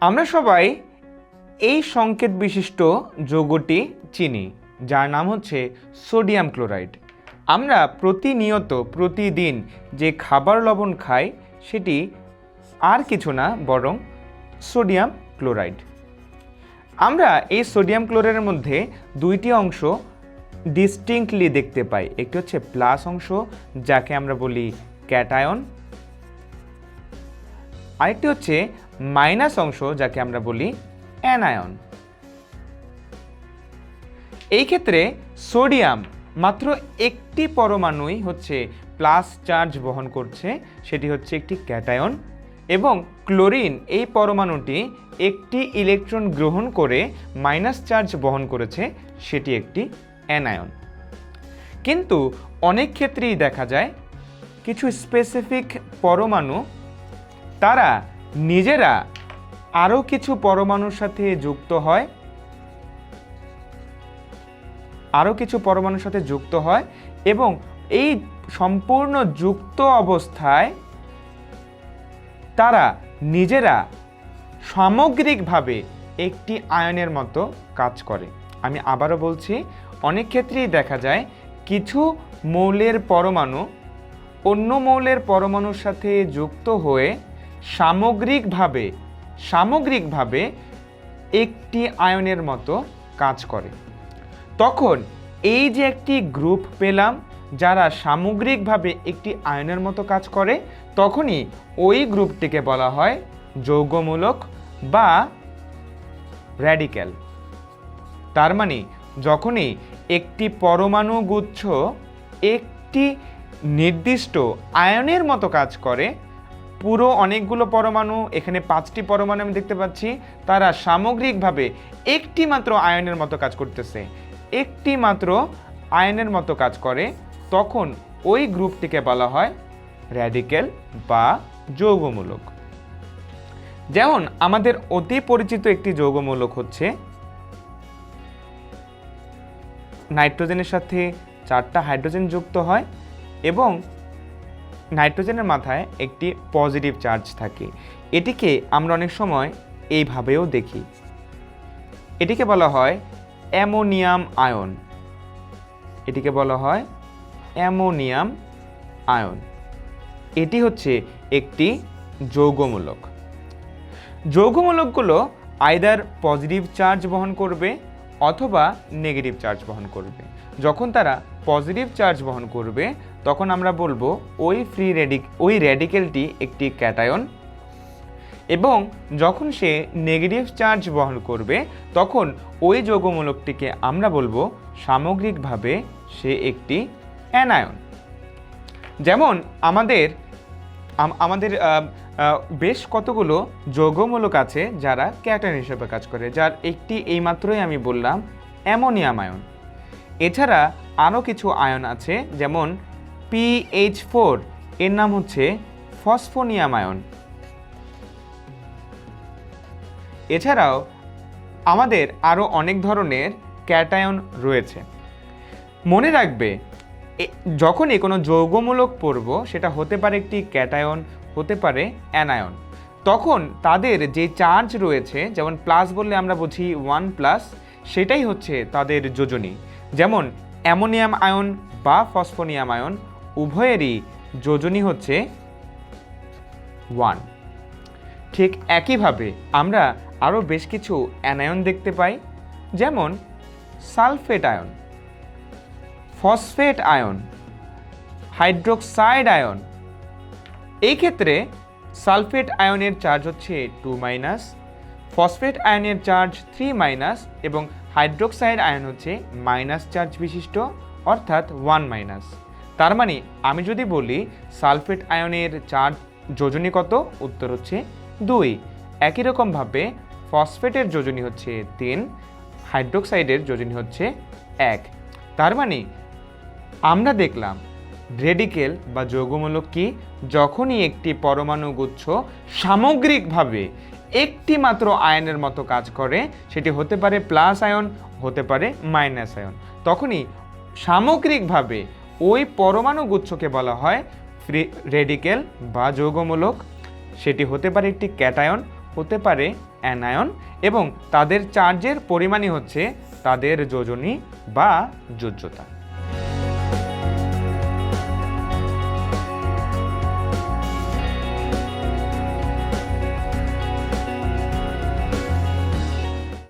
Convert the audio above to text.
আমরা সবাই এই সংকেত বিশিষ্ট যৌগটি চিনি, যার নাম হচ্ছে সোডিয়াম ক্লোরাইড। আমরা প্রতিনিয়ত, প্রতিদিন যে খাবার লবণ খাই, সেটি আর কিছু না, বরং সোডিয়াম ক্লোরাইড। আমরা এই সোডিয়াম ক্লোরাইডের মধ্যে দুইটি অংশ ডিস্টিংক্টলি দেখতে পাই। একটি হচ্ছে প্লাস অংশ, যাকে আমরা বলি ক্যাটায়ন। আরেকটি হচ্ছে মাইনাস অংশ, যাকে আমরা বলি অ্যানায়ন এই ক্ষেত্রে সোডিয়াম মাত্র একটি পরমাণুই হচ্ছে প্লাস চার্জ বহন করছে, সেটি হচ্ছে একটি ক্যাটায়ন এবং ক্লোরিন এই পরমাণুটি একটি ইলেকট্রন গ্রহণ করে মাইনাস চার্জ বহন করেছে, সেটি একটি অ্যানায়ন কিন্তু অনেক ক্ষেত্রেই দেখা যায়, কিছু স্পেসিফিক পরমাণু, তারা নিজেরা আরও কিছু পরমাণুর সাথে যুক্ত হয়। আরও কিছু পরমাণুর সাথে যুক্ত হয় এবং এই সম্পূর্ণ যুক্ত অবস্থায় তারা নিজেরা সামগ্রিকভাবে একটি আয়নের মতো কাজ করে। আমি আবারও বলছি, অনেক ক্ষেত্রেই দেখা যায় কিছু মৌলের পরমাণু অন্য মৌলের পরমাণুর সাথে যুক্ত হয়ে সামগ্রিকভাবে সামগ্রিকভাবে একটি আয়নের মতো কাজ করে। তখন এই যে একটি গ্রুপ পেলাম, যারা সামগ্রিকভাবে একটি আয়নের মতো কাজ করে, তখনই ওই গ্রুপটিকে বলা হয় যৌগমূলক বা র্যাডিক্যাল। তার মানে যখনই একটি পরমাণু গুচ্ছ একটি নির্দিষ্ট আয়নের মতো কাজ করে পুরো অনেকগুলো পরমাণু, এখানে পাঁচটি পরমাণু আমি দেখতে পাচ্ছি, তারা সামগ্রিকভাবে একটি মাত্র আয়নের মতো কাজ করতেছে। একটি মাত্র আয়নের মতো কাজ করে, তখন ওই গ্রুপটিকে বলা হয় র্যাডিক্যাল বা যৌগমূলক। যেমন, আমাদের অতি পরিচিত একটি যৌগমূলক হচ্ছে নাইট্রোজেনের সাথে চারটা হাইড্রোজেন যুক্ত হয় এবং নাইট্রোজেনের মাথায় একটি পজিটিভ চার্জ থাকে। এটিকে আমরা অনেক সময় এইভাবেও দেখি। এটিকে বলা হয় অ্যামোনিয়াম আয়ন। এটিকে বলা হয় অ্যামোনিয়াম আয়ন। এটি হচ্ছে একটি যৌগমূলক। যৌগমূলকগুলো আইদার পজিটিভ চার্জ বহন করবে অথবা নেগেটিভ চার্জ বহন করবে। যখন তারা পজিটিভ চার্জ বহন করবে তখন আমরা বলব ওই ফ্রি রেডিক ওই র্যাডিক্যালটি একটি ক্যাটায়ন। এবং যখন সে নেগেটিভ চার্জ বহন করবে, তখন ওই যৌগমূলকটিকে আমরা বলব সামগ্রিকভাবে সে একটি অ্যানায়ন যেমন আমাদের আমাদের বেশ কতগুলো যৌগমূলক আছে যারা ক্যাটায়ন হিসেবে কাজ করে, যার একটি এইমাত্রই আমি বললাম অ্যামোনিয়াম আয়ন। এছাড়া আরও কিছু আয়ন আছে, যেমন পিএইচ ফোর এর নাম হচ্ছে ফসফোনিয়াম আয়ন এছাড়াও আমাদের আরও অনেক ধরনের ক্যাটায়ন রয়েছে। মনে রাখবে যখনই কোনো যৌগমূলক পড়ব সেটা হতে পারে একটি ক্যাটায়ন, হতে পারে অ্যানায়ন। তখন তাদের যে চার্জ রয়েছে, যেমন প্লাস বললে আমরা বুঝি ওয়ান প্লাস, সেটাই হচ্ছে তাদের যোজনী। যেমন অ্যামোনিয়াম আয়ন বা ফসফোনিয়াম আয়ন উভয়েরই যোজনী হচ্ছে ওয়ান ঠিক একইভাবে আমরা আরও বেশ কিছু অ্যানায়ন দেখতে পাই, যেমন sulphate ion phosphate ion hydroxide ion এই ক্ষেত্রে সালফেট আয়নের চার্জ হচ্ছে টু মাইনাস ফসফেট আয়নের চার্জ থ্রি মাইনাস এবং হাইড্রোক্সাইড আয়ন হচ্ছে মাইনাস চার্জ বিশিষ্ট, অর্থাৎ ওয়ান মাইনাস তার মানে আমি যদি বলি সালফেট আয়নের চার্জ যোজনী কত? উত্তর হচ্ছে দুই। একই রকমভাবে ফসফেটের যোজনী হচ্ছে তিন, হাইড্রোক্সাইডের যোজনী হচ্ছে এক। তার মানে আমরা দেখলাম রেডিকেল বা যৌগমূলক কি? যখনই একটি পরমাণু গুচ্ছ সামগ্রিকভাবে একটি মাত্র আয়নের মতো কাজ করে, সেটি হতে পারে প্লাস আয়ন, হতে পারে মাইনাস আয়ন। তখনই সামগ্রিকভাবে ওই পরমাণু গুচ্ছকে বলা হয় ফ্রি রেডিকেল বা যৌগমূলক। সেটি হতে পারে একটি ক্যাটায়ন, হতে পারে অ্যানায়ন এবং তাদের চার্জের পরিমাণই হচ্ছে তাদের যোজনী বা যোজ্যতা।